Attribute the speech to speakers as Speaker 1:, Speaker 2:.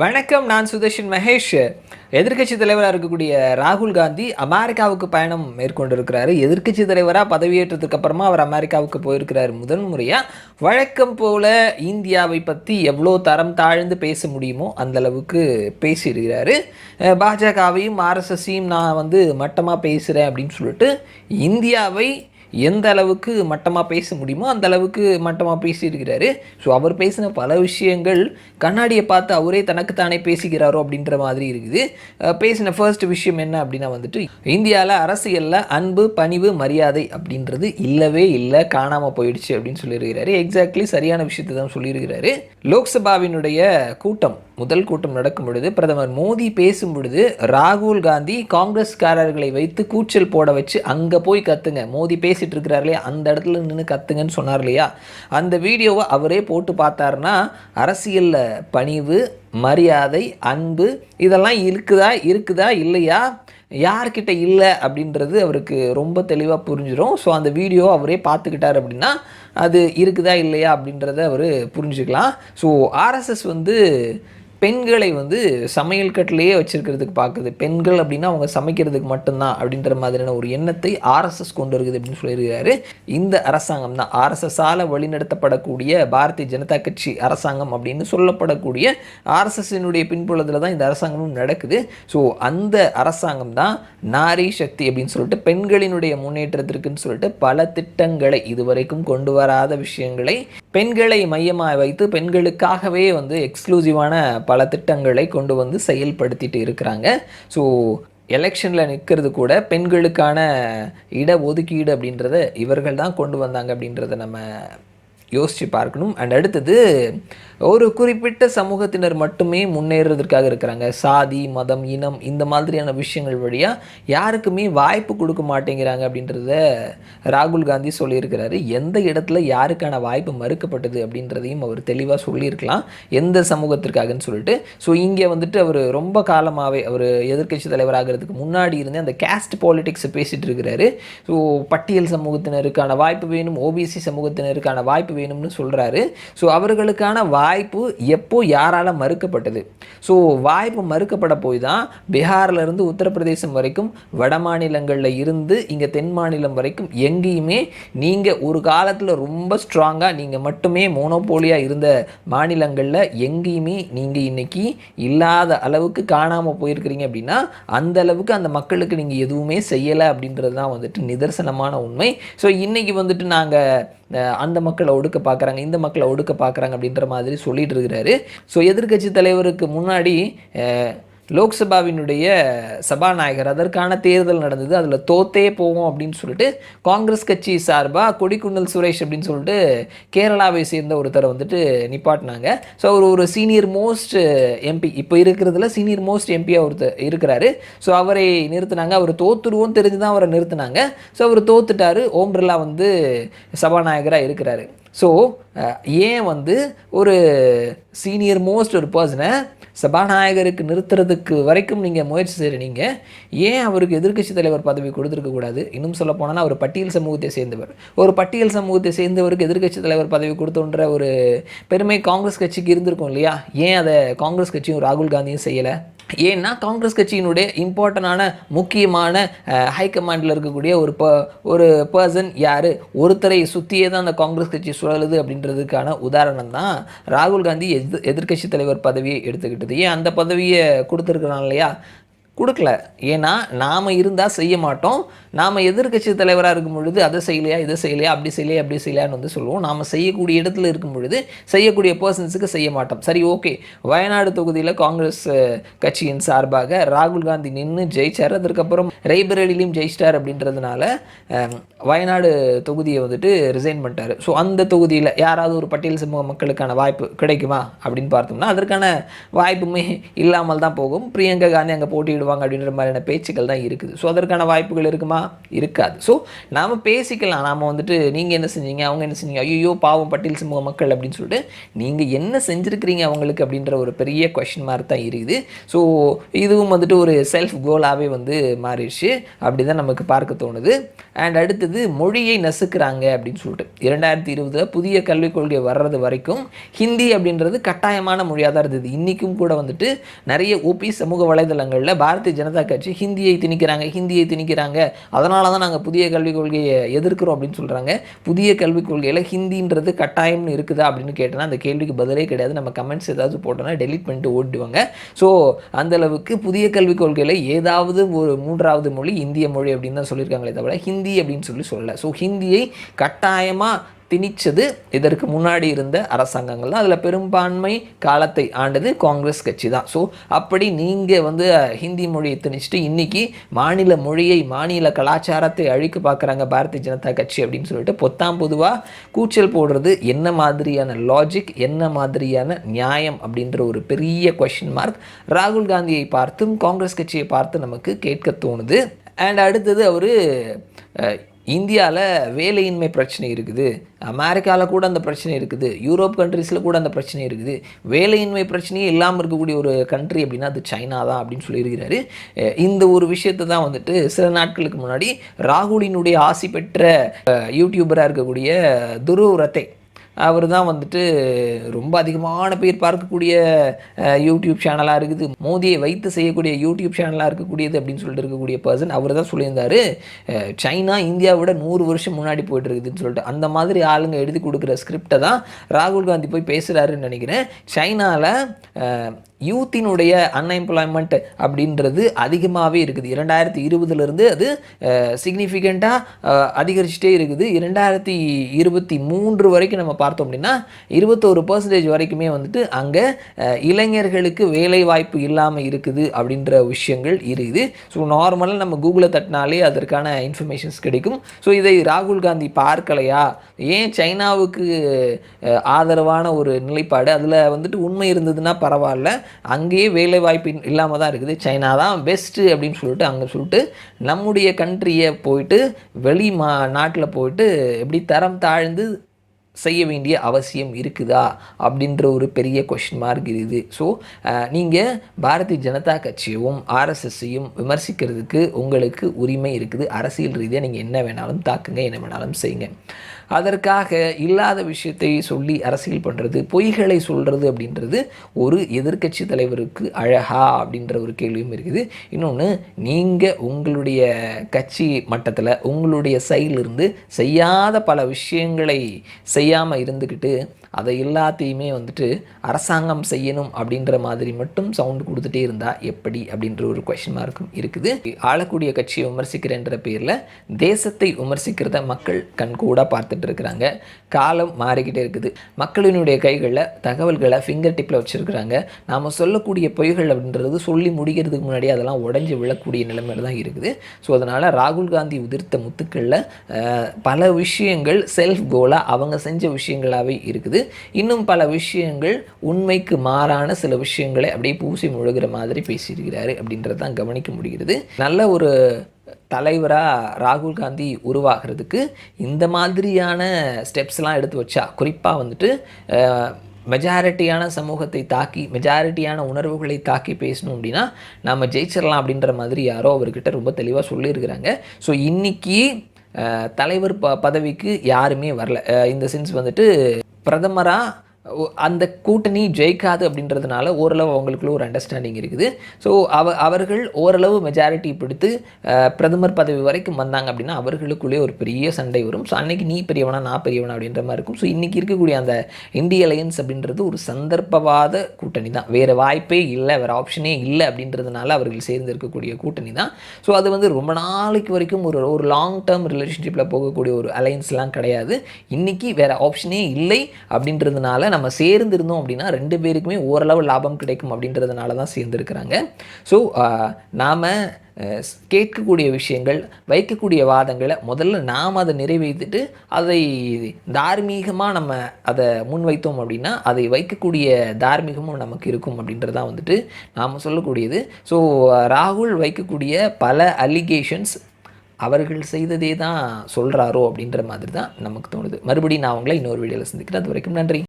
Speaker 1: வணக்கம் நான் சுதர்ஷன் மகேஷ். எதிர்க்கட்சி தலைவராக இருக்கக்கூடிய ராகுல் காந்தி அமெரிக்காவுக்கு பயணம் மேற்கொண்டிருக்கிறாரு. எதிர்க்கட்சி தலைவராக பதவியேற்றதுக்கு அப்புறமா அவர் அமெரிக்காவுக்கு போயிருக்கிறார். முதன் முறையாக வழக்கம் போல இந்தியாவை பற்றி எவ்வளோ தரம் தாழ்ந்து பேச முடியுமோ அந்த அளவுக்கு பேசியிருக்கிறாரு. பாஜகவையும் ஆர்எஸ்எஸையும் நான் வந்து மட்டமாக பேசுகிறேன் அப்படின்னு சொல்லிட்டு இந்தியாவை எந்த அளவுக்கு மட்டமாக பேச முடியுமோ அந்த அளவுக்கு மட்டமாக பேசியிருக்கிறாரு. ஸோ அவர் பேசின பல விஷயங்கள் கண்ணாடியை பார்த்து அவரே தனக்குத்தானே பேசிக்கிறாரோ அப்படின்ற மாதிரி இருக்குது. பேசின ஃபர்ஸ்ட் விஷயம் என்ன அப்படின்னா வந்துட்டு இந்தியாவில் அரசியலில் அன்பு பணிவு மரியாதை அப்படின்றது இல்லவே இல்லை காணாமல் போயிடுச்சு அப்படின்னு சொல்லியிருக்கிறாரு. எக்ஸாக்ட்லி சரியான விஷயத்தை தான் சொல்லியிருக்கிறாரு. லோக்சபாவினுடைய கூட்டம் முதல் கூட்டம் நடக்கும் பொழுது பிரதமர் மோடி பேசும் பொழுது ராகுல் காந்தி காங்கிரஸ்காரர்களை வைத்து கூச்சல் போட வச்சு அங்கே போய் கத்துங்க. மோடி பேசிட்டு இருக்கிறார் இல்லையா? அந்த இடத்துல நின்று கத்துங்கன்னு சொன்னார் இல்லையா? அந்த வீடியோவை அவரே போட்டு பார்த்தாருன்னா அரசியலில் பணிவு மரியாதை அன்பு இதெல்லாம் இருக்குதா இருக்குதா இல்லையா? யார்கிட்ட இல்லை அப்படின்றது அவருக்கு ரொம்ப தெளிவாக புரிஞ்சிடும் ஸோ அந்த வீடியோ அவரே பார்த்துக்கிட்டார் அப்படின்னா அது இருக்குதா இல்லையா அப்படின்றத அவர் புரிஞ்சுக்கலாம். ஸோ ஆர்எஸ்எஸ் வந்து பெண்களை வந்து சமையல் கட்டிலேயே வச்சிருக்கிறதுக்கு பார்க்குது. பெண்கள் அப்படின்னா அவங்க சமைக்கிறதுக்கு மட்டும்தான் அப்படின்ற மாதிரியான ஒரு எண்ணத்தை ஆர்எஸ்எஸ் கொண்டு இருக்குது அப்படின்னு சொல்லியிருக்காரு. இந்த அரசாங்கம் தான். ஆர்எஸ்எஸ்ஸால் வழிநடத்தப்படக்கூடிய பாரதிய ஜனதா கட்சி அரசாங்கம் அப்படின்னு சொல்லப்படக்கூடிய ஆர்எஸ்எஸ்னுடைய பின்புலத்தில் தான் இந்த அரசாங்கமும் நடக்குது. ஸோ அந்த அரசாங்கம் தான் நாரி சக்தி அப்படின்னு சொல்லிட்டு பெண்களினுடைய முன்னேற்றத்திற்குன்னு சொல்லிட்டு பல திட்டங்களை இதுவரைக்கும் கொண்டு வராத விஷயங்களை பெண்களை மையமாக வைத்து பெண்களுக்காகவே வந்து எக்ஸ்க்ளூசிவான பல திட்டங்களை கொண்டு வந்து செயல்படுத்திட்டு இருக்கிறாங்க. ஸோ எலெக்ஷனில் நிற்கிறது கூட பெண்களுக்கான இட ஒதுக்கீடு அப்படின்றத இவர்கள் தான் கொண்டு வந்தாங்க அப்படின்றத நம்ம யோசித்து பார்க்கணும். அண்ட் அடுத்தது ஒரு குறிப்பிட்ட சமூகத்தினர் மட்டுமே முன்னேறதுக்காக இருக்கிறாங்க. சாதி மதம் இனம் இந்த மாதிரியான விஷயங்கள் வழியாக யாருக்குமே வாய்ப்பு கொடுக்க மாட்டேங்கிறாங்க அப்படின்றத ராகுல் காந்தி சொல்லியிருக்கிறாரு. எந்த இடத்துல யாருக்கான வாய்ப்பு மறுக்கப்பட்டது அப்படின்றதையும் அவர் தெளிவாக சொல்லியிருக்கலாம். எந்த சமூகத்திற்காகன்னு சொல்லிட்டு. ஸோ இங்கே வந்துட்டு அவர் ரொம்ப காலமாகவே அவர் எதிர்க்கட்சி தலைவராகிறதுக்கு முன்னாடி இருந்தே அந்த கேஸ்ட் பாலிடிக்ஸை பேசிகிட்டு இருக்கிறாரு. ஸோ பட்டியல் சமூகத்தினருக்கான வாய்ப்பு வேணும் ஓபிசி சமூகத்தினருக்கான வாய்ப்பு வேணும்னு சொல்கிறாரு ஸோ அவர்களுக்கான வாய்ப்பு எப்போ யாரால் மறுக்கப்பட்டது? ஸோ வாய்ப்பு மறுக்கப்பட போய் தான் பீகார்ல இருந்து உத்தரப்பிரதேசம் வரைக்கும் வட மாநிலங்களில் இருந்து இங்கே தென் மாநிலம் வரைக்கும் எங்கேயுமே நீங்கள் ஒரு காலத்தில் ரொம்ப ஸ்ட்ராங்காக நீங்கள் மட்டுமே மோனோபோலியாக இருந்த மாநிலங்களில் எங்கேயுமே நீங்கள் இன்னைக்கு இல்லாத அளவுக்கு காணாமல் போயிருக்கிறீங்க அப்படின்னா அந்த அளவுக்கு அந்த மக்களுக்கு நீங்கள் எதுவுமே செய்யலை அப்படின்றது தான் வந்துட்டு நிதர்சனமான உண்மை. ஸோ இன்னைக்கு வந்துட்டு நாங்கள் அந்த மக்களை ஒடுக்க பார்க்குறாங்க இந்த மக்களை ஒடுக்க பார்க்குறாங்க அப்படின்ற மாதிரி சொல்லிட்டு இருக்கிறாரு. ஸோ எதிர்க்கட்சி தலைவருக்கு முன்னாடி லோக்சபாவினுடைய சபாநாயகர் அதற்கான தேர்தல் நடந்தது. அதில் தோத்தே போவோம் அப்படின்னு சொல்லிட்டு காங்கிரஸ் கட்சி சார்பாக கொடிக்குண்டல் சுரேஷ் அப்படின்னு சொல்லிட்டு கேரளாவை சேர்ந்த ஒருத்தரை வந்துட்டு நிப்பாட்டினாங்க. ஸோ அவர் ஒரு சீனியர் மோஸ்ட் எம்பி இப்போ இருக்கிறதுல சீனியர் மோஸ்ட் எம்பியாக ஒருத்தர் இருக்கிறாரு. ஸோ அவரை நிறுத்தினாங்க. அவர் தோத்துருவோம் தெரிஞ்சு தான் அவரை நிறுத்தினாங்க. ஸோ அவர் தோத்துட்டார். ஓம் பிர்லா வந்து சபாநாயகராக இருக்கிறாரு. ஸோ ஏன் வந்து ஒரு சீனியர் மோஸ்ட் ஒரு பர்சனை சபாநாயகருக்கு நிறுத்துறதுக்கு வரைக்கும் நீங்கள் முயற்சி செய்கிறீங்க ஏன் அவருக்கு எதிர்க்கட்சி தலைவர் பதவி கொடுத்துருக்க கூடாது? இன்னும் சொல்ல போனால் அவர் பட்டியல் சமூகத்தை சேர்ந்தவர். ஒரு பட்டியல் சமூகத்தை சேர்ந்தவருக்கு எதிர்க்கட்சி தலைவர் பதவி கொடுத்தோன்ற ஒரு பெருமை காங்கிரஸ் கட்சிக்கு இருந்திருக்கும் இல்லையா? ஏன் அதை காங்கிரஸ் கட்சியும் ராகுல் காந்தியும் செய்யலை? ஏன்னா காங்கிரஸ் கட்சியினுடைய இம்பார்ட்டண்டான முக்கியமான ஹைகமாண்டில் இருக்கக்கூடிய ஒரு ப ஒரு பர்சன் யார்? ஒருத்தரை சுற்றியே தான் அந்த காங்கிரஸ் கட்சி சுழலுது அப்படின்றதுக்கான உதாரணம் தான் ராகுல் காந்தி எதிர் எதிர்க்கட்சி தலைவர் பதவியை எடுத்துக்கிட்டது. ஏன் அந்த பதவியை கொடுத்துருக்குறான் இல்லையா? கொடுக்கல. ஏன்னா நாம் இருந்தால் செய்ய மாட்டோம். நாம் எதிர்க்கட்சி தலைவராக இருக்கும் பொழுது அதை செய்யலையா இதை செய்யலையா அப்படி செய்யலையா அப்படி செய்யலையான்னு வந்து சொல்லுவோம். நாம் செய்யக்கூடிய இடத்துல இருக்கும் பொழுது செய்யக்கூடிய பர்சன்ஸுக்கு செய்ய மாட்டோம். சரி ஓகே. வயநாடு தொகுதியில் காங்கிரஸ் கட்சியின் சார்பாக ராகுல் காந்தி நின்று ஜெயிச்சார். அதற்கப்புறம் ரேபரேலிலையும் ஜெயிச்சிட்டார் அப்படின்றதுனால வயநாடு தொகுதியை வந்துட்டு ரிசைன் பண்ணிட்டார். ஸோ அந்த தொகுதியில் யாராவது ஒரு பட்டியல் சமூக மக்களுக்கான வாய்ப்பு கிடைக்குமா அப்படின்னு பார்த்தோம்னா அதற்கான வாய்ப்புமே இல்லாமல் தான் போகும். பிரியங்கா காந்தி அங்கே போட்டியிடுவாங்க போயிடுவாங்க அப்படின்ற மாதிரியான பேச்சுக்கள் தான் இருக்குது. ஸோ அதற்கான வாய்ப்புகள் இருக்குமா? இருக்காது. ஸோ நாம் பேசிக்கலாம். நாம் வந்துட்டு நீங்கள் என்ன செஞ்சீங்க அவங்க என்ன செஞ்சீங்க ஐயோ பாவம் பட்டியல் சமூக மக்கள் அப்படின்னு சொல்லிட்டு நீங்கள் என்ன செஞ்சுருக்கிறீங்க அவங்களுக்கு அப்படின்ற ஒரு பெரிய கொஷின் மார்க் தான் இருக்குது. ஸோ இதுவும் வந்துட்டு ஒரு செல்ஃப் கோலாகவே வந்து மாறிடுச்சு. அப்படி தான் நமக்கு பார்க்க தோணுது. அண்ட் அடுத்தது மொழியை நசுக்கிறாங்க அப்படின்னு சொல்லிட்டு. இரண்டாயிரத்தி இருபதில் புதிய கல்விக் கொள்கை வர்றது வரைக்கும் ஹிந்தி அப்படின்றது கட்டாயமான மொழியாக தான் இருந்தது. இன்றைக்கும் கூட வந்துட்டு நிறைய ஓபி சமூக வலைதளங்களில் பாரதிய ஜனதா கட்சி ஹிந்தியை திணிக்கிறாங்க ஹிந்தியை திணிக்கிறாங்க. அதனால தான் நாங்கள் புதிய கல்விக் கொள்கையை எதிர்க்கிறோம் அப்படின்னு சொல்கிறாங்க புதிய கல்விக் கொள்கையில் ஹிந்தின்றது கட்டாயம்னு இருக்குதா அப்படின்னு கேட்டோன்னா அந்த கேள்விக்கு பதிலே கிடையாது. நம்ம கமெண்ட்ஸ் ஏதாவது போட்டோன்னா டெலிட் பண்ணிட்டு ஓட்டுவாங்க. ஸோ அந்தளவுக்கு புதிய கல்விக் கொள்கையில் ஏதாவது ஒரு மூன்றாவது மொழி இந்திய மொழி அப்படின்னு தான் சொல்லியிருக்காங்களே தவிர ஹிந்தி அப்படின்னு சொல்லி சொல்லலை. ஸோ ஹிந்தியை கட்டாயமாக திணிச்சது இதற்கு முன்னாடி இருந்த அரசாங்கங்கள் தான். அதில் பெரும்பான்மை காலத்தை ஆண்டது காங்கிரஸ் கட்சி தான். ஸோ அப்படி நீங்கள் வந்து ஹிந்தி மொழியை திணிச்சிட்டு இன்றைக்கி மாநில மொழியை மாநில கலாச்சாரத்தை அழிக்க பார்க்குறாங்க பாரதிய ஜனதா கட்சி அப்படின்னு சொல்லிட்டு பொத்தாம் பொதுவாக கூச்சல் போடுறது என்ன மாதிரியான லாஜிக் என்ன மாதிரியான நியாயம் அப்படின்ற ஒரு பெரிய கொஷின் மார்க் ராகுல் காந்தியை பார்த்தும் காங்கிரஸ் கட்சியை பார்த்து நமக்கு கேட்க தோணுது. அண்ட் அடுத்தது அவர் இந்தியாவில் வேலையின்மை பிரச்சனை இருக்குது. அமெரிக்காவில் கூட அந்த பிரச்சனை இருக்குது. யூரோப் கண்ட்ரீஸில் கூட அந்த பிரச்சனை இருக்குது. வேலையின்மை பிரச்சனையே இல்லாமல் இருக்கக்கூடிய ஒரு கண்ட்ரி அப்படின்னா அது சைனா தான் அப்படின்னு சொல்லியிருக்கிறாரு. இந்த ஒரு விஷயத்தை தான் வந்துட்டு சில நாட்களுக்கு முன்னாடி ராகுலினுடைய ஆசி பெற்ற யூடியூபராக இருக்கக்கூடிய துருவ்ரத்தை அவர் தான் வந்துட்டு ரொம்ப அதிகமான பேர் பார்க்கக்கூடிய யூடியூப் சேனலாக இருக்குது. மோதியை வைத்து செய்யக்கூடிய யூடியூப் சேனலாக இருக்கக்கூடியது அப்படின்னு சொல்லிட்டு இருக்கக்கூடிய பர்சன் அவர் தான் சொல்லியிருந்தாரு சைனா இந்தியாவை விட நூறு வருஷம் முன்னாடி போயிட்டு இருக்குதுன்னு சொல்லிட்டு. அந்த மாதிரி ஆளுங்க எழுதி கொடுக்குற ஸ்கிரிப்டை தான் ராகுல் காந்தி போய் பேசுகிறாருன்னு நினைக்கிறேன். சைனாவில் யூத்தினுடைய அன்எம்ப்ளாய்மெண்ட் அப்படின்றது அதிகமாகவே இருக்குது. இரண்டாயிரத்தி இருபதுலேருந்து அது சிக்னிஃபிகண்ட்டாக அதிகரிச்சுட்டே இருக்குது. இரண்டாயிரத்தி இருபத்தி மூன்று வரைக்கும் நம்ம பார்த்தோம் அப்படின்னா இருபத்தோரு பர்சன்டேஜ் வரைக்குமே வந்துட்டு அங்கே இளைஞர்களுக்கு வேலை வாய்ப்பு இல்லாமல் இருக்குது அப்படின்ற விஷயங்கள் இருக்குது. ஸோ நார்மலாக நம்ம கூகுளை தட்டினாலே அதற்கான இன்ஃபர்மேஷன்ஸ் கிடைக்கும். ஸோ இதை ராகுல் காந்தி பார்க்கலையா? ஏன் சைனாவுக்கு ஆதரவான ஒரு நிலைப்பாடு? அதில் வந்துட்டு உண்மை இருந்ததுன்னா பரவாயில்ல. அங்கேயே வேலை வாய்ப்பு இல்லாமல் தான் இருக்குது. சைனா தான் பெஸ்ட்டு அப்படின்னு சொல்லிட்டு அங்கே சொல்லிட்டு நம்முடைய கண்ட்ரியை போயிட்டு வெளி மா நாட்டில் போயிட்டு எப்படி தரம் தாழ்ந்து செய்ய வேண்டிய அவசியம் இருக்குதா? அப்படின்ற ஒரு பெரிய கொஷின் மார்க் இருக்குது. ஸோ நீங்கள் பாரதிய ஜனதா கட்சியும் ஆர்எஸ்எஸ்ஸையும் விமர்சிக்கிறதுக்கு உங்களுக்கு உரிமை இருக்குது. அரசியல் ரீதியாக நீங்கள் என்ன வேணாலும் தாக்குங்க என்ன வேணாலும் செய்யுங்க. அதற்காக இல்லாத விஷயத்தை சொல்லி அரசியல் பண்ணுறது பொய்களை சொல்கிறது அப்படின்றது ஒரு எதிர்க்கட்சி தலைவருக்கு அழகா அப்படின்ற ஒரு கேள்வியும் இருக்குது. இன்னொன்று நீங்கள் உங்களுடைய கட்சி மட்டத்தில் உங்களுடைய சைடிலிருந்து செய்யாத பல விஷயங்களை செய்யாமல் இருந்துக்கிட்டு அதை எல்லாத்தையுமே வந்துட்டு அரசாங்கம் செய்யணும் அப்படின்ற மாதிரி மட்டும் சவுண்டு கொடுத்துட்டே இருந்தால் எப்படி அப்படின்ற ஒரு கொஷின் மார்க்கும் இருக்குது. ஆளக்கூடிய கட்சியை விமர்சிக்கிறேன்ற பேரில் தேசத்தை விமர்சிக்கிறத மக்கள் கண்கூடாக பார்த்துட்டு இருக்கிறாங்க. காலம் மாறிக்கிட்டே இருக்குது. மக்களினுடைய கைகளில் தகவல்களை ஃபிங்கர் டிப்பில் வச்சுருக்கிறாங்க. நாம் சொல்லக்கூடிய பொய்கள் அப்படின்றது சொல்லி முடிக்கிறதுக்கு முன்னாடி அதெல்லாம் உடஞ்சி விழக்கூடிய நிலைமையில தான் இருக்குது. ஸோ அதனால் ராகுல் காந்தி உதிர்த்த முத்துக்களில் பல விஷயங்கள் செல்ஃப் கோலாக அவங்க செஞ்ச விஷயங்களாகவே இருக்குது. இன்னும் பல விஷயங்கள் உண்மைக்கு மாறான சில விஷயங்களை அப்படியே பூசி முழுகிற மாதிரி பேசியிருக்கிறாரு அப்படின்றது தான் கவனிக்க முடிகிறது. நல்ல ஒரு தலைவராக ராகுல் காந்தி உருவாகிறதுக்கு இந்த மாதிரியான ஸ்டெப்ஸ்லாம் எடுத்து வச்சா குறிப்பாக வந்துட்டு மெஜாரிட்டியான சமூகத்தை தாக்கி மெஜாரிட்டியான உணர்வுகளை தாக்கி பேசணும் அப்படின்னா நம்ம ஜெயிச்சிடலாம் அப்படின்ற மாதிரி யாரோ அவர்கிட்ட ரொம்ப தெளிவாக சொல்லியிருக்கிறாங்க. ஸோ இன்னைக்கு தலைவர் ப பதவிக்கு யாருமே வரல. இந்த சென்ஸ் வந்துட்டு பிரதமராக அந்த கூட்டணி ஜெயிக்காது அப்படின்றதுனால ஓரளவு அவங்களுக்குள்ள ஒரு அண்டர்ஸ்டாண்டிங் இருக்குது. ஸோ அவ அவர்கள் ஓரளவு மெஜாரிட்டி பிடித்து பிரதமர் பதவி வரைக்கும் வந்தாங்க அப்படின்னா அவர்களுக்குள்ளே ஒரு பெரிய சண்டை வரும். ஸோ அன்னைக்கு நீ பெரியவனா நான் பெரியவனா அப்படின்ற மாதிரி இருக்கும். ஸோ இன்றைக்கி இருக்கக்கூடிய அந்த இந்திய அலையன்ஸ் அப்படின்றது ஒரு சந்தர்ப்பவாத கூட்டணி தான். வேறு வாய்ப்பே இல்லை வேறு ஆப்ஷனே இல்லை அப்படின்றதுனால அவர்கள் சேர்ந்து இருக்கக்கூடிய கூட்டணி தான். ஸோ அது வந்து ரொம்ப நாளைக்கு வரைக்கும் ஒரு ஒரு லாங் டேர்ம் ரிலேஷன்ஷிப்பில் போகக்கூடிய ஒரு அலையன்ஸ்லாம் கிடையாது. இன்றைக்கி வேறு ஆப்ஷனே இல்லை அப்படின்றதுனால நம்ம சேர்ந்துருந்தோம் அப்படின்னா ரெண்டு பேருக்குமே ஓரளவு லாபம் கிடைக்கும் அப்படின்றதுனால தான் சேர்ந்துருக்கிறாங்க. ஸோ நாம் கேட்கக்கூடிய விஷயங்கள் வைக்கக்கூடிய வாதங்களை முதல்ல நாம் அதை நிறைவேற்றிட்டு அதை தார்மீகமாக நம்ம அதை முன்வைத்தோம் அப்படின்னா அதை வைக்கக்கூடிய தார்மீகமும் நமக்கு இருக்கும் அப்படின்றதான் வந்துட்டு நாம் சொல்லக்கூடியது. ஸோ ராகுல் வைக்கக்கூடிய பல அலிகேஷன்ஸ் அவர்கள் செய்ததே தான் சொல்கிறாரோ அப்படின்ற மாதிரி தான் நமக்கு தோணுது. மறுபடியும் நான் அவங்கள இன்னொரு வீடியோவில் சந்திக்கிறேன். அது வரைக்கும் நன்றி.